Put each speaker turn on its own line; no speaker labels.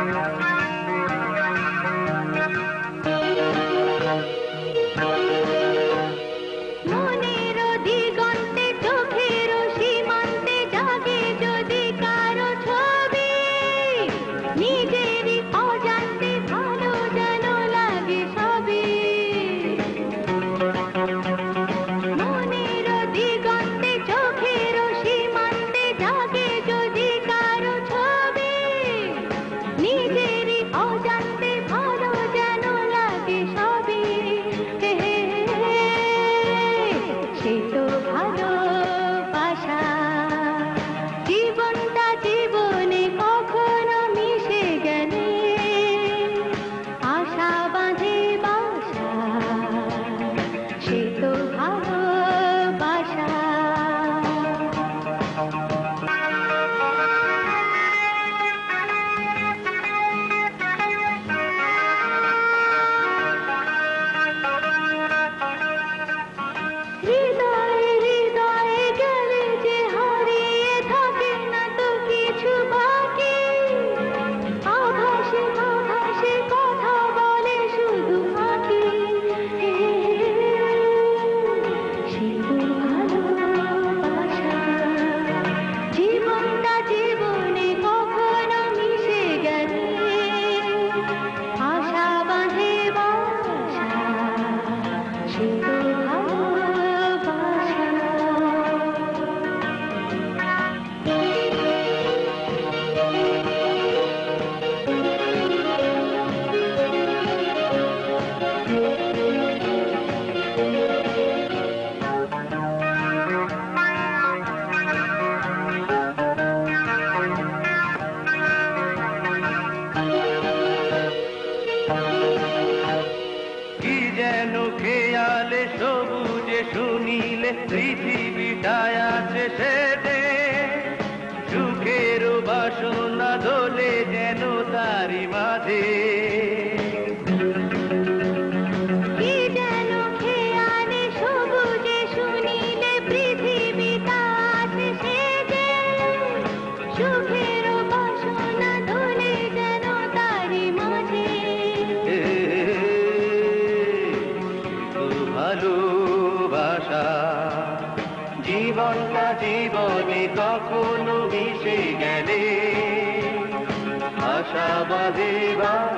Thank you. পৃথিবীটায় আছে সেটে সুখের বাসনা দোলে যেন তারি মাঝে।
জীবনটা জীবনে কখনো মিশে গেলে। আশা বাঁধে বা